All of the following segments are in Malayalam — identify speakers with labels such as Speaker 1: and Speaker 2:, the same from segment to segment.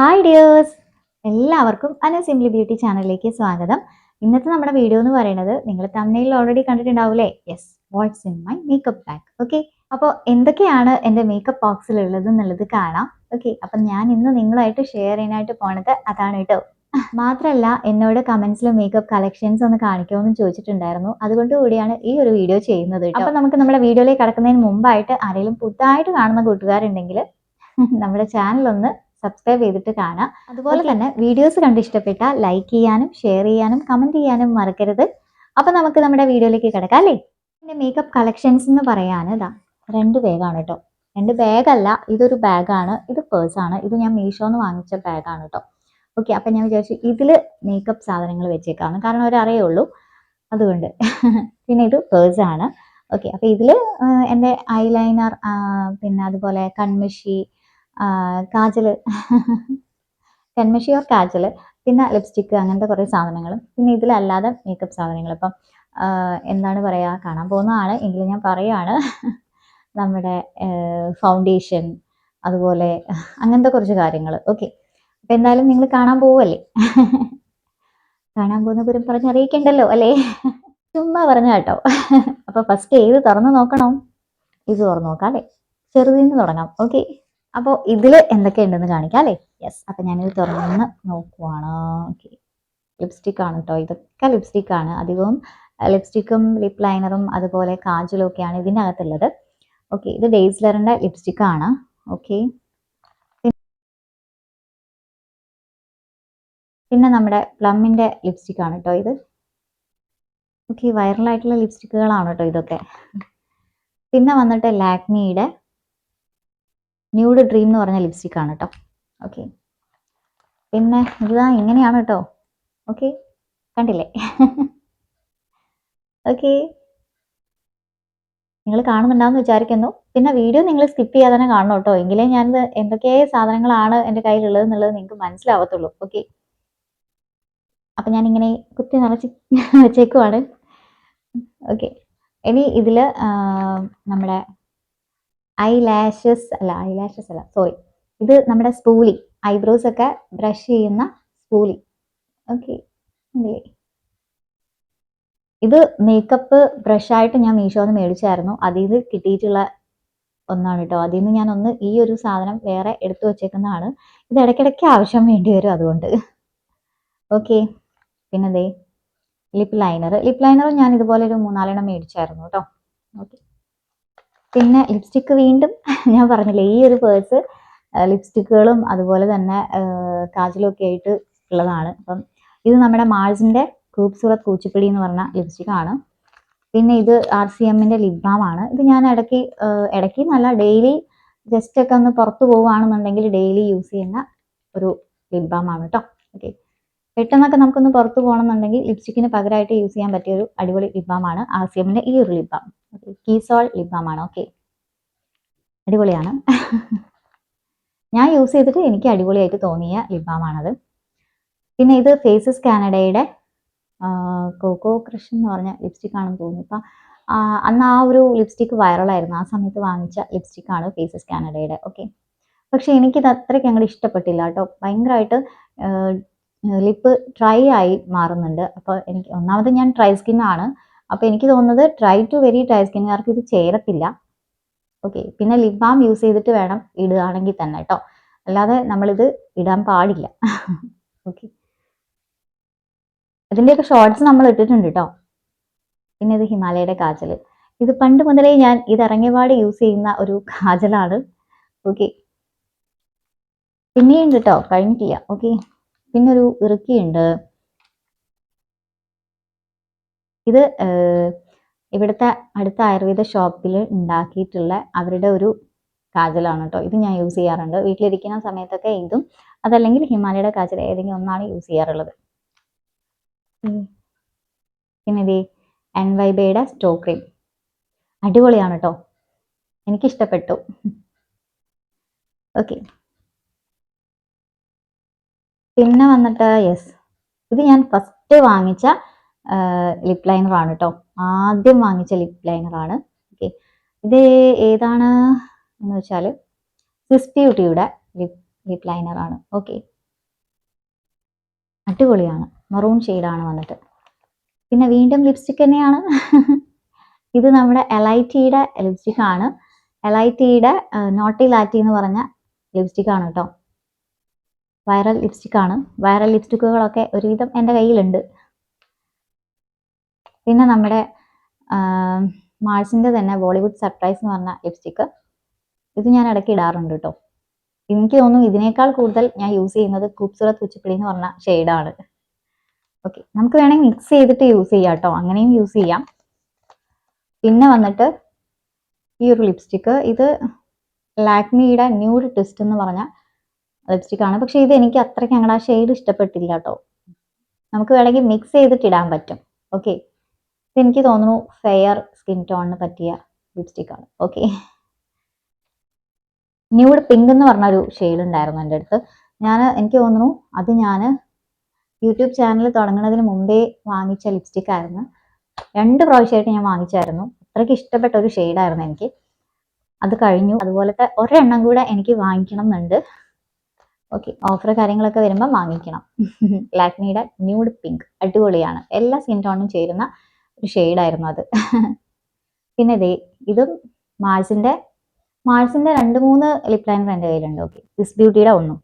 Speaker 1: ഹായ് ഡിയേഴ്സ് എല്ലാവർക്കും അന സിംപ്ലി ബ്യൂട്ടി ചാനലിലേക്ക് സ്വാഗതം. ഇന്നത്തെ നമ്മുടെ വീഡിയോ എന്ന് പറയുന്നത് നിങ്ങൾ തമിഴിൽ already കണ്ടിട്ടുണ്ടാവൂലേ? Yes what's in my makeup bag okay അപ്പോൾ എന്തൊക്കെയാണ് എന്റെ മേക്കപ്പ് ബോക്സിൽ ഉള്ളത് എന്നുള്ളത് കാണാം. ഓക്കെ അപ്പം ഞാൻ ഇന്ന് നിങ്ങളായിട്ട് ഷെയർ ചെയ്യാനായിട്ട് പോണത് അതാണ് കേട്ടോ. മാത്രമല്ല എന്നോട് കമൻസിൽ മേക്കപ്പ് കളക്ഷൻസ് ഒന്ന് കാണിക്കുമെന്ന് ചോദിച്ചിട്ടുണ്ടായിരുന്നു. അതുകൊണ്ട് കൂടിയാണ് ഈ ഒരു വീഡിയോ ചെയ്യുന്നത് അപ്പം നമുക്ക് നമ്മുടെ വീഡിയോയിലേക്ക് കടക്കുന്നതിന് മുമ്പായിട്ട് ആരെങ്കിലും പുതുതായിട്ട് കാണുന്ന കൂട്ടുകാരുണ്ടെങ്കിൽ നമ്മുടെ ചാനൽ ഒന്ന് സബ്സ്ക്രൈബ് ചെയ്തിട്ട് കാണാം. അതുപോലെ തന്നെ വീഡിയോസ് കണ്ട് ഇഷ്ടപ്പെട്ട ലൈക്ക് ചെയ്യാനും ഷെയർ ചെയ്യാനും കമന്റ് ചെയ്യാനും മറക്കരുത്. അപ്പൊ നമുക്ക് നമ്മുടെ വീഡിയോയിലേക്ക് കിടക്കാം അല്ലേ? എന്റെ മേക്കപ്പ് കളക്ഷൻസ് എന്ന് പറയാൻ ഇതാ രണ്ട് ബാഗാണ് കേട്ടോ രണ്ട് ബാഗല്ല ഇതൊരു ബാഗാണ് ഇത് പേഴ്സ് ആണ്. ഇത് ഞാൻ മീഷോന്ന് വാങ്ങിച്ച ബാഗാണ് കേട്ടോ ഓക്കെ അപ്പം ഞാൻ വിചാരിച്ചു ഇതിൽ മേക്കപ്പ് സാധനങ്ങൾ വെച്ചേക്കാണ് കാരണം അവരറിയുള്ളൂ അതുകൊണ്ട് പിന്നെ ഇത് പേഴ്സ് ആണ്. ഓക്കെ അപ്പോൾ ഇതിൽ എന്റെ ഐലൈനർ പിന്നെ അതുപോലെ കൺമഷി കാജൽ. കൺമഷി ഓർ പിന്നെ ലിപ്സ്റ്റിക്ക് അങ്ങനത്തെ കുറേ സാധനങ്ങൾ പിന്നെ ഇതിലല്ലാതെ മേക്കപ്പ് സാധനങ്ങൾ ഇപ്പം എന്താണ് പറയുക കാണാൻ പോകുന്നതാണ് എങ്കിലും ഞാൻ പറയുകയാണ് നമ്മുടെ ഫൗണ്ടേഷൻ അതുപോലെ അങ്ങനത്തെ കുറച്ച് കാര്യങ്ങൾ ഓക്കെ അപ്പം എന്തായാലും നിങ്ങൾ കാണാൻ പോവല്ലേ? കാണാൻ പോകുന്ന പുരം പറഞ്ഞറിയിക്കണ്ടല്ലോ അല്ലേ? ചുമ്മാ പറഞ്ഞ കേട്ടോ. അപ്പോൾ ഫസ്റ്റ് ഏത് തുറന്ന് നോക്കണം? ഇത് തുറന്നു നോക്കാം അല്ലേ? ചെറുതിന്ന് തുടങ്ങാം. ഓക്കെ അപ്പോൾ ഇതിൽ എന്തൊക്കെ ഉണ്ടെന്ന് കാണിക്കാം അല്ലേ? യെസ് അപ്പം ഞാനിത് തുറന്ന് നോക്കുവാണ്. ഓക്കെ ലിപ്സ്റ്റിക് ആണ് കേട്ടോ ഇതൊക്കെ ലിപ്സ്റ്റിക് ആണ്. അധികവും ലിപ്സ്റ്റിക്കും ലിപ് ലൈനറും അതുപോലെ കാജലും ഒക്കെയാണ് ഇതിന്റെ അകത്തുള്ളത് ഓക്കെ ഇത് ഡേസ്ലറിന്റെ ലിപ്സ്റ്റിക് ആണ്. ഓക്കെ പിന്നെ നമ്മുടെ പ്ലമ്മിന്റെ ലിപ്സ്റ്റിക് ആണ് കേട്ടോ ഇത്. ഓക്കെ വൈറലായിട്ടുള്ള ലിപ്സ്റ്റിക്കുകളാണ് കേട്ടോ ഇതൊക്കെ. പിന്നെ വന്നിട്ട് ലാക്മിയുടെ ന്യൂഡ് ഡ്രീം എന്ന് പറഞ്ഞ ലിപ്സ്റ്റിക് ആണ് കേട്ടോ ഓക്കെ പിന്നെ ഇതാ ഇങ്ങനെയാണ് കേട്ടോ ഓക്കെ കണ്ടില്ലേ? ഓക്കെ നിങ്ങൾ കാണുന്നുണ്ടാവുമെന്ന് വിചാരിക്കുന്നു. പിന്നെ വീഡിയോ നിങ്ങൾ സ്കിപ്പ് ചെയ്യാതെ തന്നെ കാണണം കേട്ടോ എങ്കിലേ ഞാൻ എന്തൊക്കെ സാധനങ്ങളാണ് എന്റെ കയ്യിലുള്ളത് എന്നുള്ളത് നിങ്ങൾക്ക് മനസ്സിലാവത്തുള്ളൂ. ഓക്കെ ഞാൻ ഇങ്ങനെ കുത്തി നിറച്ച് വെച്ചേക്കുവാണ്. ഓക്കെ ഇനി ഇതിൽ നമ്മുടെ ഐ ലാഷസ് അല്ല ഐ ലാഷസ് അല്ല സോറി ഇത് നമ്മുടെ സ്പൂലി ഐബ്രോസ് ഒക്കെ ബ്രഷ് ചെയ്യുന്ന സ്പൂലി ഓക്കെ ഇത് മേക്കപ്പ് ബ്രഷായിട്ട് ഞാൻ മീഷോന്ന് മേടിച്ചായിരുന്നു. അതിൽ നിന്ന് കിട്ടിയിട്ടുള്ള ഒന്നാണ് കേട്ടോ അതിൽ നിന്ന് ഞാൻ ഒന്ന് ഈ ഒരു സാധനം വേറെ എടുത്തു വച്ചേക്കുന്നതാണ്. ഇത് ഇടയ്ക്കിടയ്ക്ക് ആവശ്യം വേണ്ടി വരും അതുകൊണ്ട്. ഓക്കെ പിന്നെ ദേ ലിപ് ലൈനർ ലിപ് ലൈനർ ഞാൻ ഇതുപോലെ ഒരു മൂന്നാലെണ്ണം മേടിച്ചായിരുന്നു കേട്ടോ ഓക്കെ പിന്നെ ലിപ്സ്റ്റിക്ക് വീണ്ടും ഞാൻ പറഞ്ഞില്ലേ ഈ ഒരു പേഴ്സ് ലിപ്സ്റ്റിക്കുകളും അതുപോലെ തന്നെ കാജലും ഒക്കെ ആയിട്ട് ഉള്ളതാണ്. അപ്പം ഇത് നമ്മുടെ മാൾസിന്റെ ഖൂബ്സൂറത്ത് കൂച്ചിപ്പിടി എന്ന് പറഞ്ഞ ലിപ്സ്റ്റിക് ആണ്. പിന്നെ ഇത് ആർ സി എമ്മിന്റെ ബാം ആണ്. ഇത് ഞാൻ ഇടയ്ക്ക് ഇടയ്ക്ക് നല്ല ഡെയിലി ജസ്റ്റ് ഒക്കെ ഒന്ന് പുറത്ത് പോവുകയാണെന്നുണ്ടെങ്കിൽ ഡെയിലി യൂസ് ചെയ്യുന്ന ഒരു ലിപ് ബാം ആണ് കേട്ടോ. ഓക്കെ പെട്ടെന്നൊക്കെ നമുക്കൊന്ന് പുറത്ത് പോകണമെന്നുണ്ടെങ്കിൽ ലിപ്സ്റ്റിക്കിന് പകരമായിട്ട് യൂസ് ചെയ്യാൻ പറ്റിയ ഒരു അടിപൊളി ആർ സി ഈ ഒരു ലിപ് ബാം കീസോൾ ബാം ആണ് ഓക്കെ അടിപൊളിയാണ്. ഞാൻ യൂസ് ചെയ്തിട്ട് എനിക്ക് അടിപൊളിയായിട്ട് തോന്നിയ ആണത് പിന്നെ ഇത് ഫേസസ് കാനഡയുടെ കോക്കോ ക്രഷ് എന്ന് പറഞ്ഞ ലിപ്സ്റ്റിക് ആണെന്ന് തോന്നുന്നു. ഇപ്പം അന്ന് ആ ഒരു ലിപ്സ്റ്റിക് വൈറലായിരുന്നു ആ സമയത്ത് വാങ്ങിച്ച ലിപ്സ്റ്റിക് ആണ് ഫേസസ് കാനഡയുടെ ഓക്കെ പക്ഷെ എനിക്കിത് അത്രയ്ക്ക് അങ്ങോട്ട് ഇഷ്ടപ്പെട്ടില്ല കേട്ടോ. ഭയങ്കരമായിട്ട് ലിപ്പ് ഡ്രൈ ആയി മാറുന്നുണ്ട്. അപ്പോൾ എനിക്ക് ഒന്നാമത് ഞാൻ ഡ്രൈ സ്കിൻ ആണ്. അപ്പോൾ എനിക്ക് തോന്നുന്നത് ഡ്രൈ ടു വെരി ഡ്രൈ സ്കിന്നുകാർക്ക് ഇത് ചേരത്തില്ല. ഓക്കെ പിന്നെ ലിപ് ബാം യൂസ് ചെയ്തിട്ട് വേണം ഇടുകയാണെങ്കിൽ തന്നെ കേട്ടോ. അല്ലാതെ നമ്മളിത് ഇടാൻ പാടില്ല. ഓക്കെ ഇതിന്റെയൊക്കെ ഷോർട്സ് നമ്മൾ ഇട്ടിട്ടുണ്ട് കേട്ടോ. പിന്നെ ഇത് ഹിമാലയയുടെ കാജൽ. ഇത് പണ്ട് മുതലേ ഞാൻ ഇത് ഇറങ്ങിയപാട് യൂസ് ചെയ്യുന്ന ഒരു കാജലാണ്. ഓക്കെ പിന്നെയുണ്ട് കേട്ടോ കഴിഞ്ഞിട്ടില്ല. ഓക്കെ പിന്നെ ഒരു ഇറുക്കിയുണ്ട്. ഇത് ഇവിടുത്തെ അടുത്ത ആയുർവേദ ഷോപ്പിൽ ഉണ്ടാക്കിയിട്ടുള്ള അവരുടെ ഒരു കാജലാണ് കേട്ടോ. ഇത് ഞാൻ യൂസ് ചെയ്യാറുണ്ട്. വീട്ടിലിരിക്കുന്ന സമയത്തൊക്കെ ഇതും അതല്ലെങ്കിൽ ഹിമാലയയുടെ കാജൽ ഏതെങ്കിലും ഒന്നാണ് യൂസ് ചെയ്യാറുള്ളത്. പിന്നെ ഇത് എൻ വൈബയുടെ സ്റ്റോ ക്രീം. അടിപൊളിയാണ് കേട്ടോ. എനിക്കിഷ്ടപ്പെട്ടു. ഓക്കെ. പിന്നെ വന്നിട്ട് യെസ് ഇത് ഞാൻ ഫസ്റ്റ് വാങ്ങിച്ച ലിപ് ലൈനർ ആണ് കേട്ടോ ആദ്യം വാങ്ങിച്ച ലിപ് ലൈനർ ആണ്. ഓക്കെ ഇത് ഏതാണ് എന്ന് വെച്ചാൽ സിസ് ബ്യൂട്ടിയുടെ ലിപ് ലിപ് ലൈനർ ആണ്. ഓക്കെ അടിപൊളിയാണ്. മറൂൺ ഷെയ്ഡാണ് വന്നിട്ട്. പിന്നെ വീണ്ടും ലിപ്സ്റ്റിക് തന്നെയാണ്. ഇത് നമ്മുടെ എലൈറ്റിയുടെ ലിപ്സ്റ്റിക് ആണ്. എലൈറ്റിയുടെ നോട്ടി ലാറ്റി എന്ന് പറഞ്ഞ ലിപ്സ്റ്റിക് ആണ് കേട്ടോ വൈറൽ ലിപ്സ്റ്റിക് ആണ്. വൈറൽ ലിപ്സ്റ്റിക്കുകളൊക്കെ ഒരുവിധം എന്റെ കയ്യിലുണ്ട്. പിന്നെ നമ്മുടെ മാൾസിന്റെ തന്നെ ബോളിവുഡ് സർപ്രൈസ് എന്ന് പറഞ്ഞ ലിപ്സ്റ്റിക്ക്. ഇത് ഞാൻ ഇടയ്ക്ക് ഇടാറുണ്ട് കേട്ടോ. എനിക്ക് തോന്നുന്നു ഇതിനേക്കാൾ കൂടുതൽ ഞാൻ യൂസ് ചെയ്യുന്നത് ഖൂബ്സൂറത്ത് കുച്ചിപ്പിടി എന്ന് പറഞ്ഞ ഷെയ്ഡാണ്. ഓക്കെ നമുക്ക് വേണമെങ്കിൽ മിക്സ് ചെയ്തിട്ട് യൂസ് ചെയ്യാം കേട്ടോ. അങ്ങനെയും യൂസ് ചെയ്യാം. പിന്നെ വന്നിട്ട് ഈ ഒരു ലിപ്സ്റ്റിക്ക് ഇത് ലാക്മിയുടെ ന്യൂഡ് ട്വിസ്റ്റ് എന്ന് പറഞ്ഞ ലിപ്സ്റ്റിക് ആണ്. പക്ഷെ ഇത് എനിക്ക് അത്രയ്ക്ക് അങ്ങനെ ആ ഷെയ്ഡ് ഇഷ്ടപ്പെട്ടില്ല കേട്ടോ നമുക്ക് വേണമെങ്കിൽ മിക്സ് ചെയ്തിട്ട് ഇടാൻ പറ്റും. ഓക്കെ എനിക്ക് തോന്നുന്നു ഫെയർ സ്കിൻ ടോണിന് പറ്റിയ ലിപ്സ്റ്റിക് ആണ്. ഓക്കെ ന്യൂഡ് പിങ്ക് എന്ന് പറഞ്ഞ ഒരു ഷെയ്ഡ് ഉണ്ടായിരുന്നു എന്റെ അടുത്ത്. ഞാൻ എനിക്ക് തോന്നുന്നു അത് ഞാൻ യൂട്യൂബ് ചാനൽ തുടങ്ങുന്നതിന് മുമ്പേ വാങ്ങിച്ച ലിപ്സ്റ്റിക് ആയിരുന്നു. രണ്ട് പ്രാവശ്യമായിട്ട് ഞാൻ വാങ്ങിച്ചായിരുന്നു. അത്രയ്ക്ക് ഇഷ്ടപ്പെട്ട ഒരു ഷെയ്ഡായിരുന്നു എനിക്ക്. അത് കഴിഞ്ഞു. അതുപോലത്തെ ഒരെണ്ണം കൂടെ എനിക്ക് വാങ്ങിക്കണം എന്നുണ്ട് ഓക്കെ ഓഫർ കാര്യങ്ങളൊക്കെ വരുമ്പോൾ വാങ്ങിക്കണം. ലാക്മിയുടെ ന്യൂഡ് പിങ്ക് അടിപൊളിയാണ്. എല്ലാ സ്കിൻ ടോണും ചേരുന്ന ഒരു ഷെയ്ഡായിരുന്നു അത്. പിന്നെ ഇതേ ഇതും മാൾസിന്റെ മാൾസിന്റെ രണ്ട് മൂന്ന് ലിപ് ലൈനർ എന്റെ കയ്യിലുണ്ട്. ഓക്കെ ദിസ് ബ്യൂട്ടിയുടെ ഒന്നും.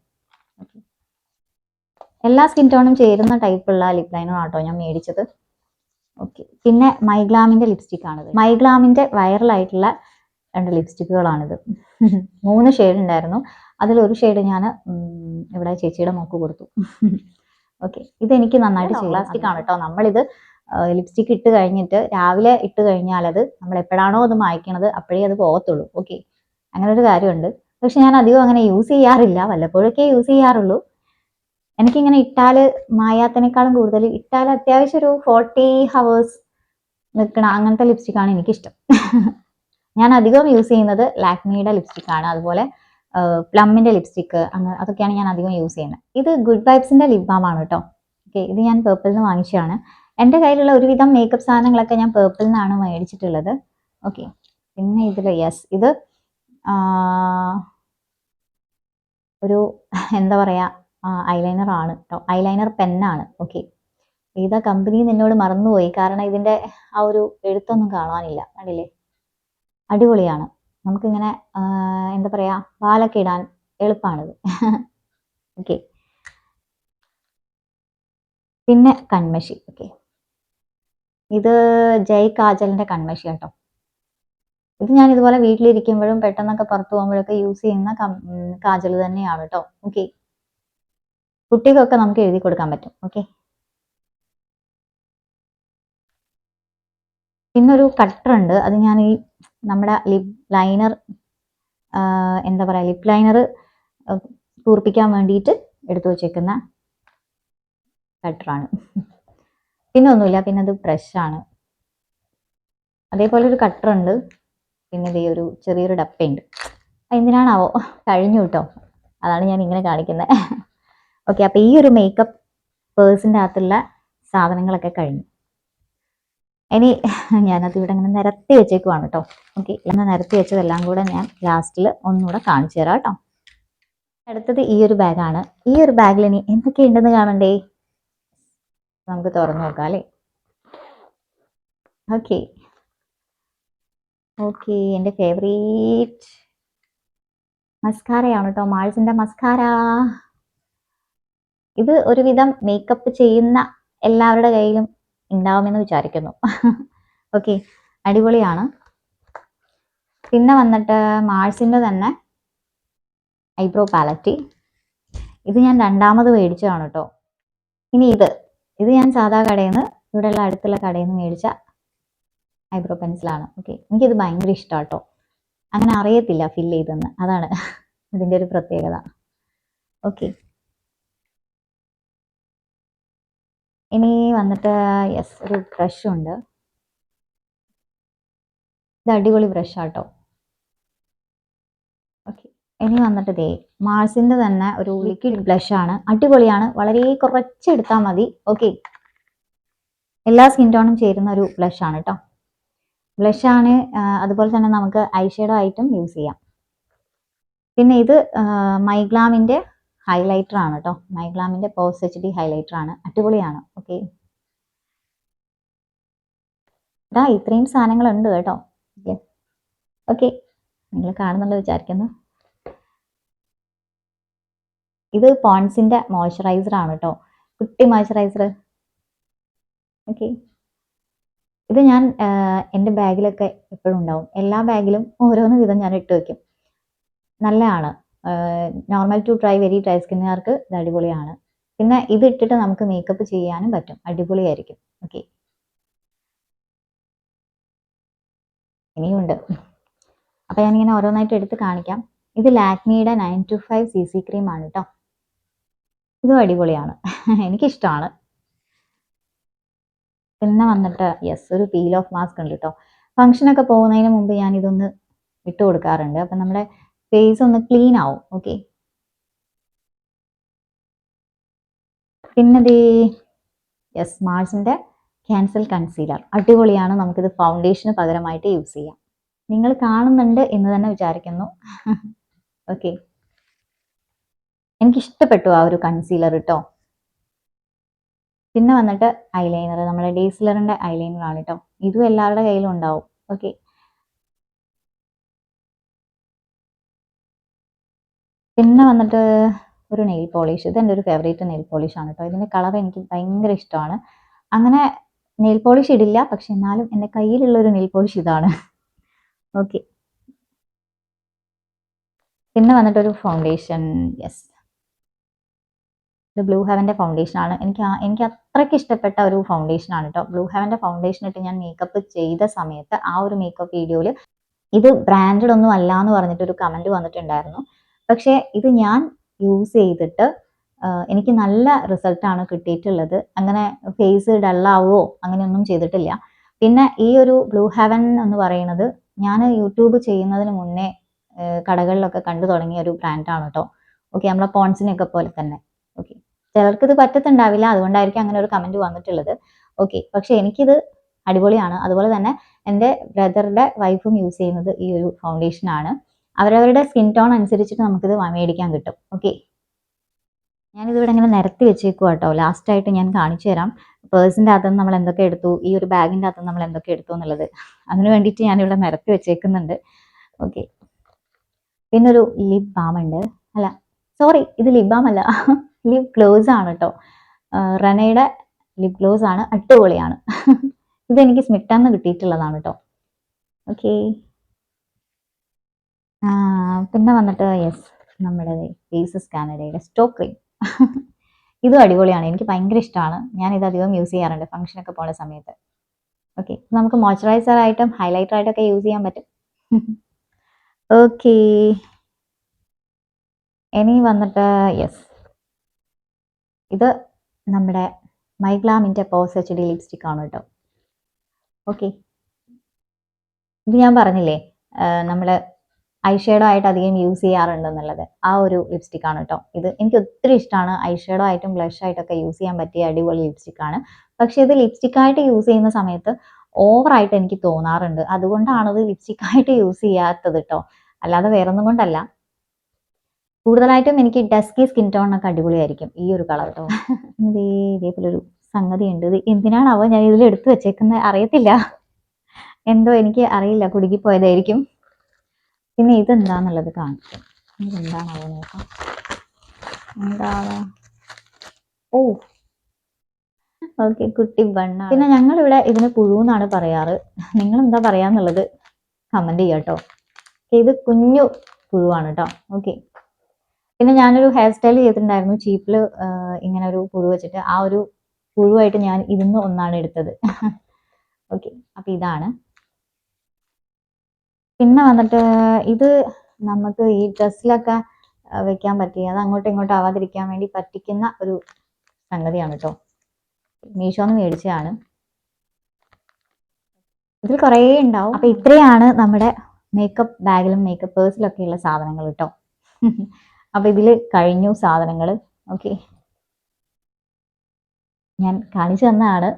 Speaker 1: എല്ലാ സ്കിൻ ടോണും ചേരുന്ന ടൈപ്പുള്ള ലിപ് ലൈനർ ആട്ടോ ഞാൻ മേടിച്ചത്. ഓക്കെ പിന്നെ മൈഗ്ലാമിന്റെ ലിപ്സ്റ്റിക് ആണിത്. മൈഗ്ലാമിന്റെ വൈറലായിട്ടുള്ള രണ്ട് ലിപ്സ്റ്റിക്കുകളാണിത് മൂന്ന് ഷെയ്ഡ് ഉണ്ടായിരുന്നു. അതിലൊരു ഷെയ്ഡ് ഞാൻ ഇവിടെ ചേച്ചിയുടെ മോക്ക് കൊടുത്തു. ഓക്കെ ഇതെനിക്ക് നന്നായിട്ട് പ്ലാസ്റ്റിക് ആണ് കേട്ടോ. നമ്മളിത് ലിപ്സ്റ്റിക് ഇട്ട് കഴിഞ്ഞിട്ട് രാവിലെ ഇട്ട് കഴിഞ്ഞാൽ അത് നമ്മൾ എപ്പോഴാണോ അത് മായ്ക്കണത് അപ്പോഴേ അത് പോകത്തുള്ളൂ. ഓക്കെ അങ്ങനെ ഒരു കാര്യമുണ്ട്. പക്ഷെ ഞാൻ അധികം അങ്ങനെ യൂസ് ചെയ്യാറില്ല. വല്ലപ്പോഴൊക്കെ യൂസ് ചെയ്യാറുള്ളൂ. എനിക്കിങ്ങനെ ഇട്ടാൽ മായാത്തനേക്കാളും കൂടുതൽ ഇട്ടാൽ അത്യാവശ്യം ഒരു ഫോർട്ടി ഹവേഴ്സ് നിൽക്കണ അങ്ങനത്തെ ലിപ്സ്റ്റിക്കാണ് എനിക്കിഷ്ടം. ഞാൻ അധികം യൂസ് ചെയ്യുന്നത് ലാക്മിയുടെ ലിപ്സ്റ്റിക്കാണ് അതുപോലെ പ്ലമ്മിന്റെ ലിപ്സ്റ്റിക്ക് അങ്ങനെ അതൊക്കെയാണ് ഞാൻ അധികം യൂസ് ചെയ്യുന്നത്. ഇത് ഗുഡ് വൈബ്സിന്റെ ലിപ് ബാം ആണ് കേട്ടോ ഓക്കെ ഇത് ഞാൻ പേർപ്പിൾ നിന്ന് വാങ്ങിച്ചതാണ്. എന്റെ കയ്യിലുള്ള ഒരുവിധം മേക്കപ്പ് സാധനങ്ങളൊക്കെ ഞാൻ പേർപ്പിൾ നിന്നാണ് മേടിച്ചിട്ടുള്ളത്. ഓക്കെ പിന്നെ ഇതിൽ യെസ് ഇത് ഒരു എന്താ പറയുക ഐലൈനർ ആണ് കേട്ടോ ഐലൈനർ പെന്നാണ് ഓക്കെ ഇത് കമ്പനി നിന്നോട് മറന്നുപോയി. കാരണം ഇതിന്റെ ആ ഒരു എഴുത്തൊന്നും കാണാനില്ല. കണ്ടില്ലേ? അടിപൊളിയാണ്. നമുക്കിങ്ങനെ എന്താ പറയുക വാലൊക്കെ ഇടാൻ എളുപ്പമാണിത് ഓക്കെ പിന്നെ കൺമഷി. ഓക്കെ ഇത് ജയ് കാജലിന്റെ കൺമഷി കേട്ടോ. ഇത് ഞാൻ ഇതുപോലെ വീട്ടിലിരിക്കുമ്പോഴും പെട്ടെന്നൊക്കെ പുറത്തു പോകുമ്പോഴൊക്കെ യൂസ് ചെയ്യുന്ന കാജൽ തന്നെയാണ് കേട്ടോ. ഓക്കെ കുട്ടികൾക്കൊക്കെ നമുക്ക് എഴുതി കൊടുക്കാൻ പറ്റും. ഓക്കെ പിന്നൊരു കട്ടറുണ്ട് അത് ഞാൻ ഈ നമ്മുടെ ലിപ് ലൈനർ എന്താ പറയുക ലിപ് ലൈനർ കൂർപ്പിക്കാൻ വേണ്ടിയിട്ട് എടുത്തു വച്ചേക്കുന്ന കട്ടറാണ് പിന്നെ ഒന്നുമില്ല പിന്നെ അത് ബ്രഷാണ് അതേപോലെ ഒരു കട്ടറുണ്ട് പിന്നെ ഇതേ ഒരു ചെറിയൊരു ഡപ്പയുണ്ട്. എന്തിനാണാവോ? കഴിഞ്ഞു കേട്ടോ. അതാണ് ഞാൻ ഇങ്ങനെ കാണിക്കുന്നത് ഓക്കെ അപ്പോൾ ഈ ഒരു മേക്കപ്പ് പേഴ്സിന്റെ അകത്തുള്ള സാധനങ്ങളൊക്കെ കഴിഞ്ഞു. ഇനി ഞാനത് ഇവിടെ ഇങ്ങനെ നിരത്തി വെച്ചേക്കുവാണ് കേട്ടോ. ഓക്കെ ഇന്ന് നിരത്തി വെച്ചതെല്ലാം കൂടെ ഞാൻ ലാസ്റ്റിൽ ഒന്നുകൂടെ കാണിച്ചു തരാം കേട്ടോ. അടുത്തത് ഈ ഒരു ബാഗാണ് ഈ ഒരു ബാഗിൽ ഇനി എന്തൊക്കെ ഉണ്ടെന്ന് കാണണ്ടേ? നമുക്ക് തുറന്നു നോക്കാം അല്ലേ? ഓക്കെ ഓക്കെ എന്റെ ഫേവറേറ്റ് മസ്കാരയാണ് കേട്ടോ മാൾസിന്റെ മസ്കാര ഇത് ഒരുവിധം മേക്കപ്പ് ചെയ്യുന്ന എല്ലാവരുടെ കയ്യിലും ഉണ്ടാവുമെന്ന് വിചാരിക്കുന്നു. ഓക്കെ അടിപൊളിയാണ്. പിന്നെ വന്നിട്ട് മാൾസിന്റെ തന്നെ ഐബ്രോ പാലറ്റി. ഇത് ഞാൻ രണ്ടാമത് മേടിച്ചതാണ് കേട്ടോ. ഇനി ഇത് ഇത് ഞാൻ സാധാ കടയിൽ നിന്ന് ഇവിടെയുള്ള അടുത്തുള്ള കടയിൽ നിന്ന് മേടിച്ച ഐബ്രോ പെൻസിലാണ്. ഓക്കെ എനിക്കിത് ഭയങ്കര ഇഷ്ടമാണ് കേട്ടോ. അങ്ങനെ അറിയത്തില്ല ഫില്ല് ചെയ്തെന്ന്. അതാണ് ഇതിന്റെ ഒരു പ്രത്യേകത. ഓക്കെ ഇനി വന്നിട്ട് യെസ് ഒരു ബ്രഷ് ഉണ്ട്. ഇത് അടിപൊളി ബ്രഷാട്ടോ ഓക്കെ ഇനി വന്നിട്ട് ദേ മാൾസിന്റെ തന്നെ ഒരു ലിക്വിഡ് ബ്ലഷ് ആണ്. അടിപൊളിയാണ്. വളരെ കുറച്ചെടുത്താൽ മതി. ഓക്കെ എല്ലാ സ്കിൻ ടോണും ചേരുന്ന ഒരു ബ്ലഷ് ആണ് കേട്ടോ ബ്ലഷ് ആണ് അതുപോലെ തന്നെ നമുക്ക് ഐ ഷേഡോ ആയിട്ടും യൂസ് ചെയ്യാം. പിന്നെ ഇത് മൈഗ്ലാമിന്റെ ഹൈലൈറ്റർ ആണ് കേട്ടോ മൈഗ്ലാമിന്റെ പോസ് എച്ച് ഡി ഹൈലൈറ്റർ ആണ്. അടിപൊളിയാണ്. ഓക്കെ ഇതാ ഇത്രയും സാധനങ്ങളുണ്ട് കേട്ടോ. ഓക്കെ നിങ്ങൾ കാണുന്നുണ്ടോ വിചാരിക്കുന്നു. ഇത് പോൺസിന്റെ മോയ്സ്ചറൈസർ ആണ് കേട്ടോ കുട്ടി മോയ്സ്ചറൈസർ ഓക്കെ ഇത് ഞാൻ എന്റെ ബാഗിലൊക്കെ എപ്പോഴും ഉണ്ടാവും. എല്ലാ ബാഗിലും ഓരോന്ന് വിധം ഞാൻ ഇട്ട് വെക്കും. നല്ലതാണ്. Normal to dry very dry സ്കിന്നുകാർക്ക് ഇത് അടിപൊളിയാണ്. പിന്നെ ഇത് ഇട്ടിട്ട് നമുക്ക് മേക്കപ്പ് ചെയ്യാനും പറ്റും. അടിപൊളിയായിരിക്കും. ഓക്കെ ഇനിയുണ്ട്. അപ്പോൾ ഞാനിങ്ങനെ ഓരോന്നായിട്ട് എടുത്ത് കാണിക്കാം. ഇത് ലാക്മിയുടെ nine to five C C ക്രീമാണ് കേട്ടോ ഇതും അടിപൊളിയാണ്. എനിക്കിഷ്ടമാണ്. പിന്നെ വന്നിട്ട് യെസ് ഒരു പീൽ ഓഫ് മാസ്ക് ഉണ്ട് കേട്ടോ ഫംഗ്ഷനൊക്കെ പോകുന്നതിന് മുമ്പ് ഞാൻ ഇതൊന്ന് ഇട്ട് കൊടുക്കാറുണ്ട്. അപ്പം നമ്മുടെ ഫേസ് ഒന്ന് ക്ലീൻ ആവും ഓക്കെ പിന്നെ ദേ യെസ് മാർസിന്റെ ക്യാൻസൽ കൺസീലർ അടിപൊളിയാണ് നമുക്കിത് ഫൗണ്ടേഷന് പകരമായിട്ട് യൂസ് ചെയ്യാം. നിങ്ങൾ കാണുന്നുണ്ട് എന്ന് തന്നെ വിചാരിക്കുന്നു. ഓക്കെ എനിക്ക് ഇഷ്ടപ്പെട്ടു ആ ഒരു കൺസീലർ കേട്ടോ പിന്നെ വന്നിട്ട് ഐലൈനർ നമ്മുടെ ഡേസിലറിന്റെ ഐലൈനർ ആണ് കേട്ടോ ഇതും എല്ലാവരുടെ കയ്യിലും ഉണ്ടാവും ഓക്കെ പിന്നെ വന്നിട്ട് ഒരു നെയിൽ പോളിഷ് ഇത് എന്റെ ഒരു ഫേവറേറ്റ് നെയിൽ പോളിഷ് ആണ് കേട്ടോ ഇതിന്റെ കളർ എനിക്ക് ഭയങ്കര ഇഷ്ടമാണ്. അങ്ങനെ നെയിൽ പോളിഷ് ഇടില്ല പക്ഷെ എന്നാലും എന്റെ കയ്യിലുള്ള ഒരു നെയിൽ പോളിഷ് ഇതാണ്. ഓക്കെ പിന്നെ വന്നിട്ട് ഒരു ഫൗണ്ടേഷൻ യെസ് ഇത് ബ്ലൂ ഹെവന്റെ ഫൗണ്ടേഷൻ ആണ്. എനിക്ക് എനിക്ക് അത്രയ്ക്ക് ഇഷ്ടപ്പെട്ട ഒരു ഫൗണ്ടേഷൻ ആണ് കേട്ടോ ബ്ലൂ ഹെവന്റെ ഫൗണ്ടേഷൻ ഇട്ട് ഞാൻ മേക്കപ്പ് ചെയ്ത സമയത്ത് ആ ഒരു മേക്കപ്പ് വീഡിയോയിൽ ഇത് ബ്രാൻഡഡ് ഒന്നും അല്ല എന്ന് പറഞ്ഞിട്ട് ഒരു കമന്റ് വന്നിട്ടുണ്ടായിരുന്നു. പക്ഷേ ഇത് ഞാൻ യൂസ് ചെയ്തിട്ട് എനിക്ക് നല്ല റിസൾട്ടാണ് കിട്ടിയിട്ടുള്ളത്. അങ്ങനെ ഫേസ് ഡള്ളാവോ അങ്ങനെയൊന്നും ചെയ്തിട്ടില്ല. പിന്നെ ഈ ഒരു ബ്ലൂ ഹെവൻ എന്ന് പറയുന്നത് ഞാൻ യൂട്യൂബ് ചെയ്യുന്നതിന് മുന്നേ കടകളിലൊക്കെ കണ്ടു തുടങ്ങിയ ഒരു ബ്രാൻഡാണ് കേട്ടോ ഓക്കെ നമ്മളെ പോൺസിനെയൊക്കെ പോലെ തന്നെ. ഓക്കെ ചിലർക്ക് ഇത് പറ്റത്തുണ്ടാവില്ല അതുകൊണ്ടായിരിക്കും അങ്ങനെ ഒരു കമന്റ് വന്നിട്ടുള്ളത്. ഓക്കെ പക്ഷെ എനിക്കിത് അടിപൊളിയാണ്. അതുപോലെ തന്നെ എന്റെ ബ്രദറുടെ വൈഫും യൂസ് ചെയ്യുന്നത് ഈ ഒരു ഫൗണ്ടേഷൻ ആണ്. അവരവരുടെ സ്കിൻ ടോൺ അനുസരിച്ചിട്ട് നമുക്കിത് മേടിക്കാൻ കിട്ടും. ഓക്കെ ഞാനിതിവിടെ ഇങ്ങനെ നിരത്തി വെച്ചേക്കുക കേട്ടോ ലാസ്റ്റായിട്ട് ഞാൻ കാണിച്ചു തരാം. പേഴ്സിന്റെ അകത്തുനിന്ന് നമ്മൾ എന്തൊക്കെ എടുത്തു? ഈ ഒരു ബാഗിന്റെ അകത്തുനിന്ന് നമ്മൾ എന്തൊക്കെ എടുത്തു എന്നുള്ളത്. അതിന് വേണ്ടിയിട്ട് ഞാനിവിടെ നിരത്തി വെച്ചേക്കുന്നുണ്ട്. ഓക്കെ പിന്നെ ഒരു ലിപ് ബാം ഉണ്ട്. അല്ല സോറി ഇത് ലിപ് ബാം അല്ല. ലിപ് ഗ്ലോസ് ആണ് കേട്ടോ റനയുടെ ലിപ് ഗ്ലോസ് ആണ്. അട്ടുപൊളിയാണ് ഇതെനിക്ക് സ്മിറ്റാന്ന് കിട്ടിയിട്ടുള്ളതാണ് കേട്ടോ ഓക്കെ പിന്നെ വന്നിട്ട് യെസ് നമ്മുടെ ഫേസ് കാനഡയുടെ സ്റ്റോക്ക് ക്രീം ഇതും അടിപൊളിയാണ്. എനിക്ക് ഭയങ്കര ഇഷ്ടമാണ്. ഞാൻ ഇത് അധികം യൂസ് ചെയ്യാറുണ്ട് ഫംഗ്ഷനൊക്കെ പോകുന്ന സമയത്ത്. ഓക്കെ നമുക്ക് മോയ്സ്ചറൈസർ ആയിട്ടും ഹൈലൈറ്റർ ആയിട്ടൊക്കെ യൂസ് ചെയ്യാൻ പറ്റും. ഓക്കെ ഇനി വന്നിട്ട് യെസ് ഇത് നമ്മുടെ മൈഗ്ലാമിന്റെ പോസ് എച്ച് ഡി ലിപ്സ്റ്റിക് ആണ് കേട്ടോ. ഓക്കെ ഇത് ഞാൻ പറഞ്ഞില്ലേ നമ്മൾ ഐഷേഡോ ആയിട്ട് അധികം യൂസ് ചെയ്യാറുണ്ട് എന്നുള്ളത് ആ ഒരു ലിപ്സ്റ്റിക് ആണ് കേട്ടോ ഇത് എനിക്ക് ഒത്തിരി ഇഷ്ടമാണ് ഐഷേഡോ ആയിട്ടും ബ്ലഷ് ആയിട്ടൊക്കെ യൂസ് ചെയ്യാൻ പറ്റിയ അടിപൊളി ലിപ്സ്റ്റിക് ആണ്. പക്ഷേ ഇത് ലിപ്സ്റ്റിക് ആയിട്ട് യൂസ് ചെയ്യുന്ന സമയത്ത് ഓവറായിട്ട് എനിക്ക് തോന്നാറുണ്ട്. അതുകൊണ്ടാണ് ഇത് ലിപ്സ്റ്റിക് ആയിട്ട് യൂസ് ചെയ്യാത്തത് കേട്ടോ അല്ലാതെ വേറൊന്നും കൊണ്ടല്ല. കൂടുതലായിട്ടും എനിക്ക് ഡസ്കി സ്കിൻ ടോൺ ഒക്കെ അടിപൊളിയായിരിക്കും ഈ ഒരു കളർ കേട്ടോ ഇതേ ഇതേപോലെ ഒരു സംഗതി ഉണ്ട്. ഇത് എന്തിനാണാവോ ഞാൻ ഇതിൽ എടുത്തു വെച്ചേക്കുന്നത് അറിയത്തില്ല. എന്തോ എനിക്ക് അറിയില്ല. കുടുങ്ങിപ്പോയതായിരിക്കും. പിന്നെ ഇതെന്താന്നുള്ളത് കാണിക്കാം. ഇതെന്താണോ നോക്കാം. എന്താണ് ഓ. ഓക്കെ കുട്ടി ബണ്ണ പിന്നെ ഞങ്ങളിവിടെ ഇതിന് പുഴുന്നാണ് പറയാറ്. നിങ്ങൾ എന്താ പറയാന്നുള്ളത് കമന്റ് ചെയ്യാം കേട്ടോ ഇത് കുഞ്ഞു പുഴുവാണ് കേട്ടോ ഓക്കെ. പിന്നെ ഞാനൊരു ഹെയർ സ്റ്റൈൽ ചെയ്തിട്ടുണ്ടായിരുന്നു. ചീപ്പിൽ ഇങ്ങനെ ഒരു പുഴു വെച്ചിട്ട് ആ ഒരു പുഴുവായിട്ട് ഞാൻ ഇതിന്ന് ഒന്നാണ് എടുത്തത്. ഓക്കെ അപ്പം ഇതാണ്. പിന്നെ വന്നിട്ട് ഇത് നമുക്ക് ഈ ഡ്രസ്സിലൊക്കെ വെക്കാൻ പറ്റിയ അത് അങ്ങോട്ടും ഇങ്ങോട്ടും ആവാതിരിക്കാൻ വേണ്ടി പറ്റിക്കുന്ന ഒരു സംഗതിയാണ് കേട്ടോ മീഷോന്ന് മേടിച്ചതാണ്. ഇതിൽ കുറേ ഉണ്ടാവും. അപ്പൊ ഇത്രയാണ് നമ്മുടെ മേക്കപ്പ് ബാഗിലും മേക്കപ്പ് ഒക്കെ ഉള്ള സാധനങ്ങൾ കേട്ടോ അപ്പൊ ഇതിൽ കഴിഞ്ഞു സാധനങ്ങൾ ഓക്കെ. ഞാൻ കാണിച്ചു തന്നതാണ്.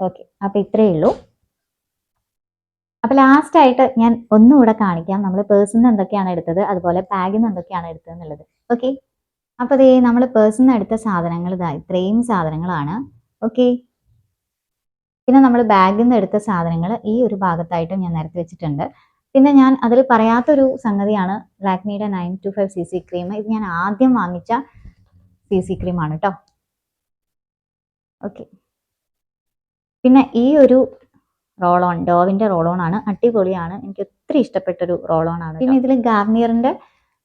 Speaker 1: ഓക്കെ. അപ്പൊ ഇത്രയേ ഉള്ളൂ. അപ്പോൾ ലാസ്റ്റ് ആയിട്ട് ഞാൻ ഒന്നുകൂടെ കാണിക്കാം. നമ്മൾ പേഴ്സിൽ നിന്ന് എന്തൊക്കെയാണ് എടുത്തത്? അതുപോലെ ബാഗിൽ നിന്ന് എന്തൊക്കെയാണ് എടുത്തത് എന്നുള്ളത്. ഓക്കെ അപ്പോൾ അതേ നമ്മൾ പേഴ്സിൽ നിന്ന് എടുത്ത സാധനങ്ങൾ ഇതാ ഇത്രയും സാധനങ്ങളാണ്. ഓക്കെ പിന്നെ നമ്മൾ ബാഗിൽ നിന്ന് എടുത്ത സാധനങ്ങൾ ഈ ഒരു ഭാഗത്തായിട്ടും ഞാൻ നിരത്തി വെച്ചിട്ടുണ്ട്. പിന്നെ ഞാൻ അതിൽ പറയാത്തൊരു സംഗതിയാണ് ലാക്മിയുടെ nine to five C C cream ഇത് ഞാൻ ആദ്യം വാങ്ങിച്ച സി സി ക്രീമാണ് കേട്ടോ ഓക്കെ പിന്നെ ഈ ഒരു റോൾ ഓൺ ഡോവിന്റെ റോൾ ഓൺ ആണ് അടിപൊളിയാണ്. എനിക്ക് ഒത്തിരി ഇഷ്ടപ്പെട്ടൊരു റോൾ ഓൺ ആണ് പിന്നെ ഇതിൽ ഗാർണിയറിന്റെ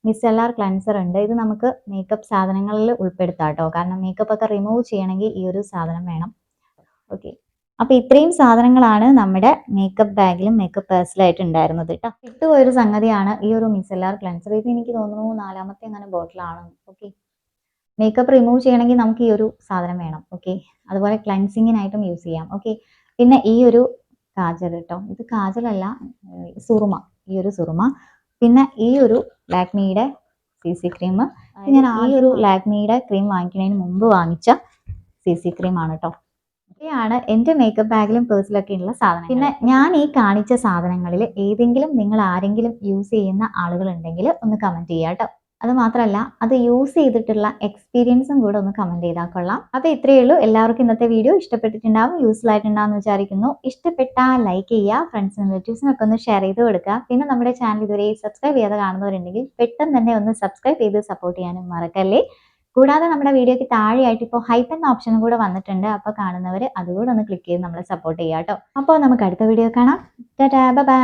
Speaker 1: മിസെല്ലാർ ക്ലൻസർ ഉണ്ട്. ഇത് നമുക്ക് മേക്കപ്പ് സാധനങ്ങളിൽ ഉൾപ്പെടുത്താം കേട്ടോ. കാരണം മേക്കപ്പ് ഒക്കെ റിമൂവ് ചെയ്യണമെങ്കിൽ ഈ ഒരു സാധനം വേണം. ഓക്കെ. അപ്പൊ ഇത്രയും സാധനങ്ങളാണ് നമ്മുടെ മേക്കപ്പ് ബാഗിലും മേക്കപ്പ് പേഴ്സിലായിട്ട് ഉണ്ടായിരുന്നത് കേട്ടോ. ഒരു സംഗതിയാണ് ഈ ഒരു മിസെല്ലാർ ക്ലൻസർ. ഇത് എനിക്ക് തോന്നുന്നു നാലാമത്തെ അങ്ങനെ ബോട്ടിലാണ് ഓക്കെ. മേക്കപ്പ് റിമൂവ് ചെയ്യണമെങ്കിൽ നമുക്ക് ഈ ഒരു സാധനം വേണം. ഓക്കെ. അതുപോലെ ക്ലൻസിങ്ങിനായിട്ടും യൂസ് ചെയ്യാം. ഓക്കെ. പിന്നെ ഈ ഒരു കാജൽ കേട്ടോ ഇത് കാജലല്ല സുറുമ ഈ ഒരു സുറുമ. പിന്നെ ഈ ഒരു ലാക്മിയുടെ സി സി ക്രീം ഞാൻ ആ ഒരു ലാക്മിയുടെ ക്രീം വാങ്ങിക്കുന്നതിന് മുമ്പ് വാങ്ങിച്ച സി സി ക്രീം ആണ് കേട്ടോ ഇവയാണ് എന്റെ മേക്കപ്പ് ബാഗിലും പേഴ്സിലൊക്കെ ഉള്ള സാധനം പിന്നെ ഞാൻ ഈ കാണിച്ച സാധനങ്ങളിൽ ഏതെങ്കിലും നിങ്ങൾ ആരെങ്കിലും യൂസ് ചെയ്യുന്ന ആളുകളുണ്ടെങ്കിൽ ഒന്ന് കമന്റ് ചെയ്യാട്ടോ കേട്ടോ അത് മാത്രമല്ല അത് യൂസ് ചെയ്തിട്ടുള്ള എക്സ്പീരിയൻസും കൂടെ ഒന്ന് കമന്റ് ചെയ്താൽ കൊള്ളാം. അപ്പോൾ ഇത്രയേ ഉള്ളൂ. എല്ലാവർക്കും ഇന്നത്തെ വീഡിയോ ഇഷ്ടപ്പെട്ടിട്ടുണ്ടാവും യൂസ്ഫുൾ ആയിട്ടുണ്ടാവും എന്ന് വിചാരിക്കുന്നു. ഇഷ്ടപ്പെട്ടാൽ ലൈക്ക് ചെയ്യുക ഫ്രണ്ട്സിനും റിലേറ്റീവ്സിനൊക്കെ ഒന്ന് ഷെയർ ചെയ്ത് കൊടുക്കുക. പിന്നെ നമ്മുടെ ചാനൽ ഇതുവരെ സബ്സ്ക്രൈബ് ചെയ്യാതെ കാണുന്നവരുണ്ടെങ്കിൽ പെട്ടെന്ന് തന്നെ ഒന്ന് സബ്സ്ക്രൈബ് ചെയ്ത് സപ്പോർട്ട് ചെയ്യാനും മറക്കല്ലേ? കൂടാതെ നമ്മുടെ വീഡിയോയ്ക്ക് താഴെയായിട്ട് ഇപ്പോൾ ഹൈപ്പ് എന്ന ഓപ്ഷനും കൂടെ വന്നിട്ടുണ്ട്. അപ്പോൾ കാണുന്നവർ അതുകൂടെ ഒന്ന് ക്ലിക്ക് ചെയ്ത് നമ്മളെ സപ്പോർട്ട് ചെയ്യാം കേട്ടോ. അപ്പോൾ നമുക്ക് അടുത്ത വീഡിയോ കാണാം. Tata bye